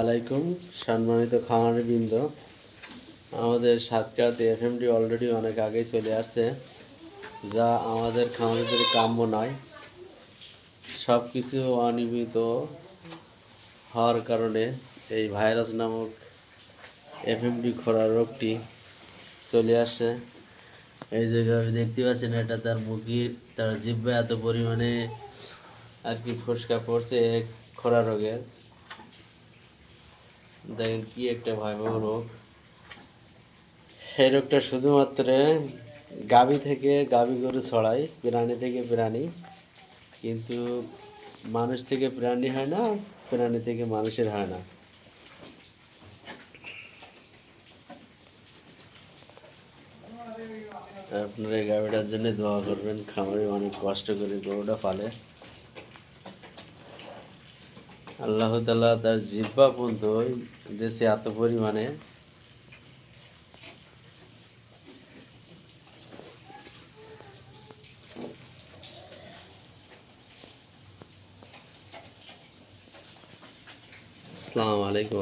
আলাইকুম সম্মানিত খামারি বৃন্দ আমাদের সাতক্ষীরাতে এফএমডি অলরেডি অনেক আগেই চলে আসছে, যা আমাদের খামারিদের কাম্য নয়। সব কিছু অনিয়মিত হওয়ার কারণে এই ভাইরাস নামক এফএমডি খরা রোগটি চলে আসছে। এই জায়গায় দেখতে পাচ্ছেন, এটা তার মুখি তার জিব্বা এত পরিমাণে আর কি ফসকা পড়ছে খরা রোগের। দেখেন কি একটা ভয়াবহ রোগ? এই রোগটা শুধুমাত্র গাভী থেকে গাভী গরু ছড়ায়, প্রাণী থেকে প্রাণী। কিন্তু মানুষ থেকে প্রাণী হয় না, প্রাণী থেকে মানুষের হয় না। আপনারা এই গাভীটার জন্য দোয়া করবেন, খামারে অনেক কষ্ট করে গরুটা পালে। আল্লাহ তালা তার জিব্বা পর্যন্ত দেশে এত পরিমাণে। আসসালামু আলাইকুম